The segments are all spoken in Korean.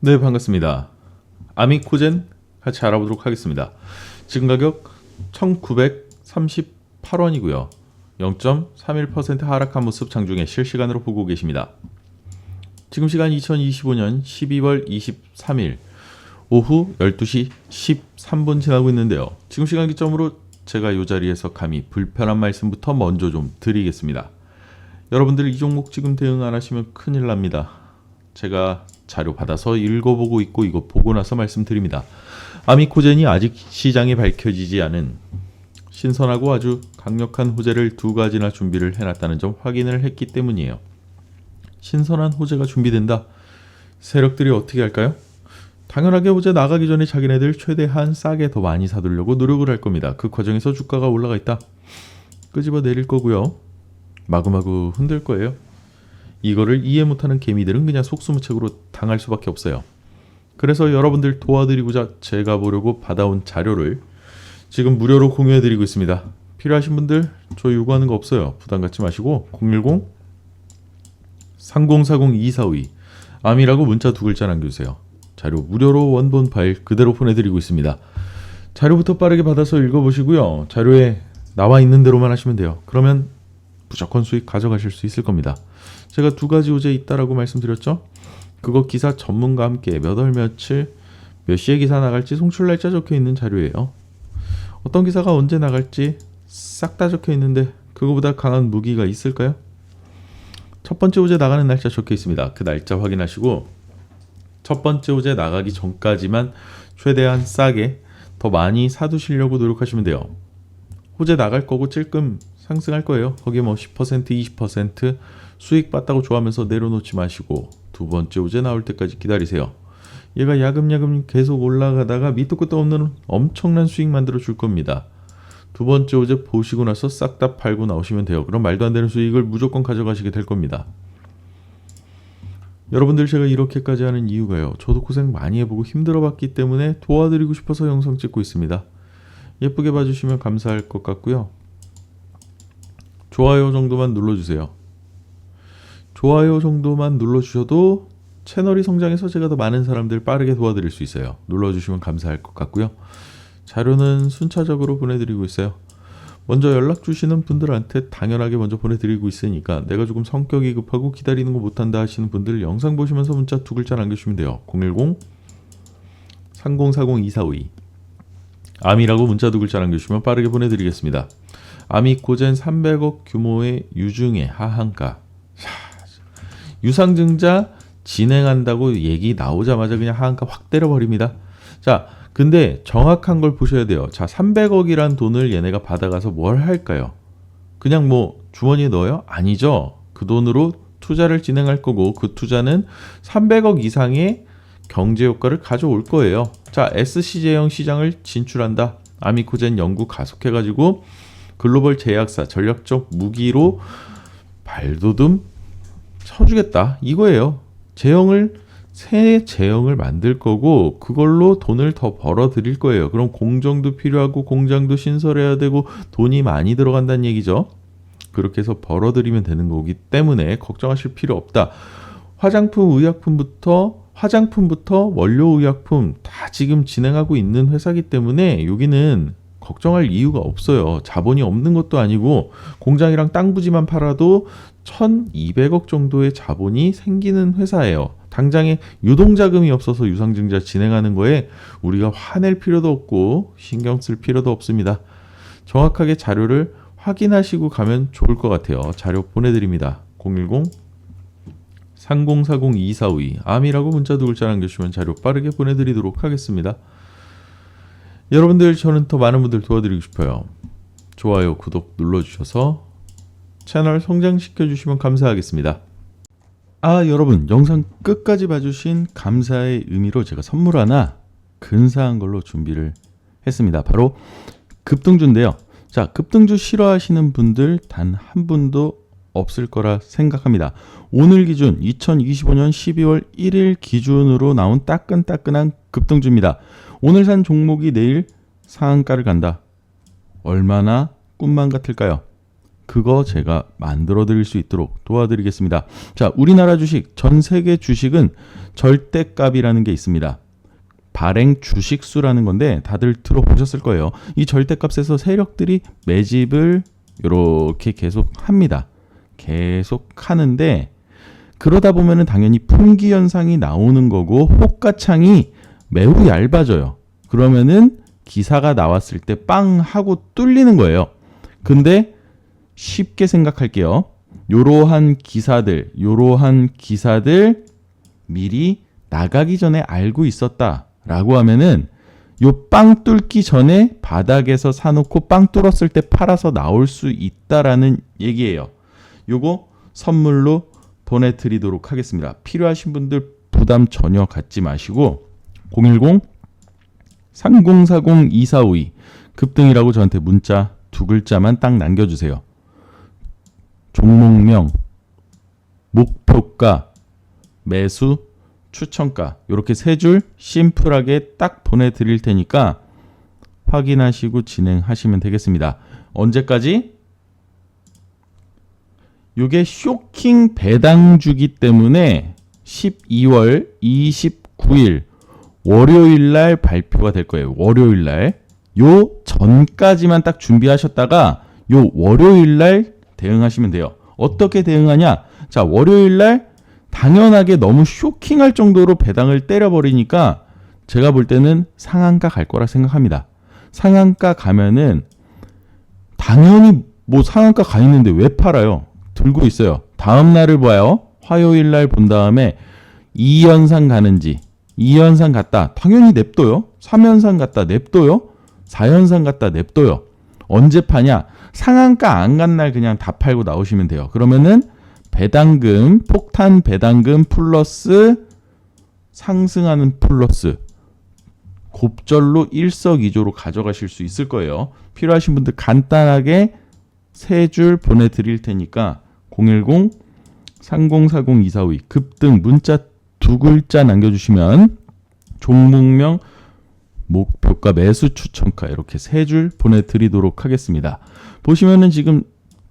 네, 반갑습니다. 아미코젠 같이 알아보도록 하겠습니다. 지금 가격 1,938원이고요. 0.31% 하락한 모습 장중에 실시간으로 보고 계십니다. 지금 시간 2025년 12월 23일 오후 12시 13분 지나고 있는데요. 지금 시간 기점으로 제가 이 자리에서 감히 불편한 말씀부터 먼저 좀 드리겠습니다. 여러분들 이 종목 지금 대응 안 하시면 큰일 납니다. 제가 자료 받아서 읽어보고 있고 이거 보고 나서 말씀드립니다. 아미코젠이 아직 시장에 밝혀지지 않은 신선하고 아주 강력한 호재를 두 가지나 준비를 해놨다는 점 확인을 했기 때문이에요. 신선한 호재가 준비된다. 세력들이 어떻게 할까요? 당연하게 호재 나가기 전에 자기네들 최대한 싸게 더 많이 사두려고 노력을 할 겁니다. 그 과정에서 주가가 올라가 있다. 끄집어 내릴 거고요. 마구마구 흔들 거예요. 이거를 이해 못하는 개미들은 그냥 속수무책으로 당할 수밖에 없어요. 그래서 여러분들 도와드리고자 제가 보려고 받아온 자료를 지금 무료로 공유해드리고 있습니다. 필요하신 분들 저 요구하는 거 없어요. 부담 갖지 마시고 010 3040-2452 암이라고 문자 두 글자 남겨주세요. 자료 무료로 원본 파일 그대로 보내드리고 있습니다. 자료부터 빠르게 받아서 읽어보시고요. 자료에 나와 있는 대로만 하시면 돼요. 그러면 무조건 수익 가져가실 수 있을 겁니다. 제가 두 가지 호재 있다라고 말씀드렸죠. 그거 기사 전문가 함께 몇 월 며칠 몇 시에 기사 나갈지 송출 날짜 적혀 있는 자료예요. 어떤 기사가 언제 나갈지 싹 다 적혀 있는데 그거보다 강한 무기가 있을까요? 첫 번째 호재 나가는 날짜 적혀 있습니다. 그 날짜 확인하시고 첫 번째 호재 나가기 전까지만 최대한 싸게 더 많이 사두시려고 노력하시면 돼요. 호재 나갈 거고 찔끔 상승할 거예요. 거기에 뭐 10% 20% 수익 봤다고 좋아하면서 내려놓지 마시고 두 번째 호재 나올 때까지 기다리세요. 얘가 야금야금 계속 올라가다가 밑도 끝도 없는 엄청난 수익 만들어 줄 겁니다. 두 번째 호재 보시고 나서 싹 다 팔고 나오시면 돼요. 그럼 말도 안 되는 수익을 무조건 가져가시게 될 겁니다. 여러분들 제가 이렇게까지 하는 이유가요. 저도 고생 많이 해보고 힘들어봤기 때문에 도와드리고 싶어서 영상 찍고 있습니다. 예쁘게 봐주시면 감사할 것 같고요. 좋아요 정도만 눌러주세요. 좋아요 정도만 눌러주셔도 채널이 성장해서 제가 더 많은 사람들 빠르게 도와드릴 수 있어요. 눌러주시면 감사할 것 같고요. 자료는 순차적으로 보내드리고 있어요. 먼저 연락 주시는 분들한테 당연하게 먼저 보내드리고 있으니까 내가 조금 성격이 급하고 기다리는 거 못한다 하시는 분들 영상 보시면서 문자 두 글자 남겨주시면 돼요. 010 3040-2452 암이라고 문자 두 글자 남겨주시면 빠르게 보내드리겠습니다. 아미 고젠 300억 규모의 유중의 하한가 자, 유상증자 진행한다고 얘기 나오자마자 그냥 하한가 확 때려버립니다. 자, 근데 정확한 걸 보셔야 돼요. 자, 300억이란 돈을 얘네가 받아가서 뭘 할까요? 그냥 뭐 주머니에 넣어요? 아니죠. 그 돈으로 투자를 진행할 거고 그 투자는 300억 이상의 경제 효과를 가져올 거예요. 자, SC제형 시장을 진출한다. 아미코젠 연구 가속해가지고 글로벌 제약사 전략적 무기로 발돋움 쳐주겠다. 이거예요. 제형을 새 제형을 만들 거고 그걸로 돈을 더 벌어 드릴 거예요. 그럼 공정도 필요하고 공장도 신설해야 되고 돈이 많이 들어간다는 얘기죠. 그렇게 해서 벌어 드리면 되는 거기 때문에 걱정하실 필요 없다. 화장품, 의약품부터 화장품부터 원료 의약품 다 지금 진행하고 있는 회사기 때문에 여기는 걱정할 이유가 없어요. 자본이 없는 것도 아니고 공장이랑 땅 부지만 팔아도 1200억 정도의 자본이 생기는 회사예요. 당장에 유동자금이 없어서 유상증자 진행하는 거에 우리가 화낼 필요도 없고 신경 쓸 필요도 없습니다. 정확하게 자료를 확인하시고 가면 좋을 것 같아요. 자료 보내드립니다. 010 3040-2452 암이라고 문자 두 글자 남겨주시면 자료 빠르게 보내드리도록 하겠습니다. 여러분들 저는 더 많은 분들 도와드리고 싶어요. 좋아요, 구독 눌러주셔서 채널 성장시켜 주시면 감사하겠습니다. 아 여러분 영상 끝까지 봐주신 감사의 의미로 제가 선물 하나 근사한 걸로 준비를 했습니다. 바로 급등주인데요. 자 급등주 싫어하시는 분들 단 한 분도 없을 거라 생각합니다. 오늘 기준 2025년 12월 1일 기준으로 나온 따끈따끈한 급등주입니다. 오늘 산 종목이 내일 상한가를 간다. 얼마나 꿈만 같을까요? 그거 제가 만들어 드릴 수 있도록 도와드리겠습니다. 자, 우리나라 주식, 전 세계 주식은 절대값이라는 게 있습니다. 발행 주식수라는 건데 다들 들어보셨을 거예요. 이 절대값에서 세력들이 매집을 이렇게 계속 합니다. 계속 하는데 그러다 보면은 당연히 품귀 현상이 나오는 거고 호가창이 매우 얇아져요. 그러면은 기사가 나왔을 때 빵 하고 뚫리는 거예요. 근데 쉽게 생각할게요. 요러한 기사들, 요러한 기사들 미리 나가기 전에 알고 있었다라고 하면은 요 빵 뚫기 전에 바닥에서 사놓고 빵 뚫었을 때 팔아서 나올 수 있다라는 얘기예요. 요거 선물로 보내드리도록 하겠습니다. 필요하신 분들 부담 전혀 갖지 마시고 010 3040 2452 급등이라고 저한테 문자 두 글자만 딱 남겨주세요. 종목명, 목표가, 매수, 추천가 이렇게 세 줄 심플하게 딱 보내드릴 테니까 확인하시고 진행하시면 되겠습니다. 언제까지? 요게 쇼킹 배당주기 때문에 12월 29일 월요일 날 발표가 될 거예요. 월요일 날. 요 전까지만 딱 준비하셨다가 요 월요일 날 대응하시면 돼요. 어떻게 대응하냐? 자, 월요일 날 당연하게 너무 쇼킹할 정도로 배당을 때려버리니까 제가 볼 때는 상한가 갈 거라 생각합니다. 상한가 가면은 당연히 뭐 상한가 가 있는데 왜 팔아요? 들고 있어요. 다음 날을 봐요. 화요일 날 본 다음에 2연상 가는지 2연상 갔다. 당연히 냅둬요. 3연상 갔다 냅둬요. 4연상 갔다 냅둬요. 언제 파냐? 상한가 안 간 날 그냥 다 팔고 나오시면 돼요. 그러면은 배당금, 폭탄 배당금 플러스 상승하는 플러스 곱절로 일석이조로 가져가실 수 있을 거예요. 필요하신 분들 간단하게 세 줄 보내드릴 테니까 010 3040 2452 급등 문자 두 글자 남겨주시면 종목명 목표가 매수 추천가 이렇게 세 줄 보내드리도록 하겠습니다. 보시면은 지금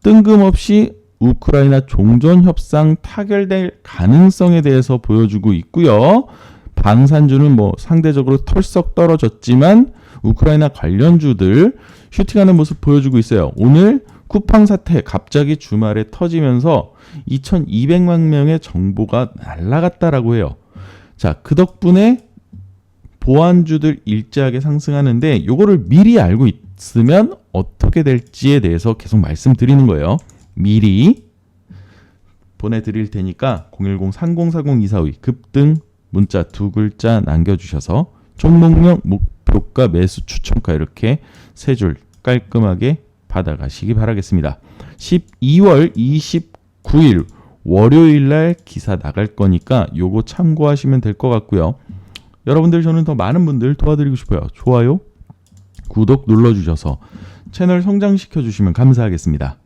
뜬금없이 우크라이나 종전 협상 타결될 가능성에 대해서 보여주고 있고요. 방산주는 뭐 상대적으로 털썩 떨어졌지만 우크라이나 관련주들 슈팅하는 모습 보여주고 있어요. 오늘 쿠팡 사태 갑자기 주말에 터지면서 2,200만 명의 정보가 날라갔다라고 해요. 자, 그 덕분에 보안주들 일제하게 상승하는데 요거를 미리 알고 있으면 어떻게 될지에 대해서 계속 말씀드리는 거예요. 미리 보내드릴 테니까 010-3040-2452 급등 문자 두 글자 남겨주셔서 종목명 목표가 매수 추천가 이렇게 세 줄 깔끔하게 받아가시기 바라겠습니다. 12월 29일 월요일 날 기사 나갈 거니까 요거 참고하시면 될 것 같고요. 여러분들 저는 더 많은 분들 도와드리고 싶어요. 좋아요, 구독 눌러주셔서 채널 성장시켜 주시면 감사하겠습니다.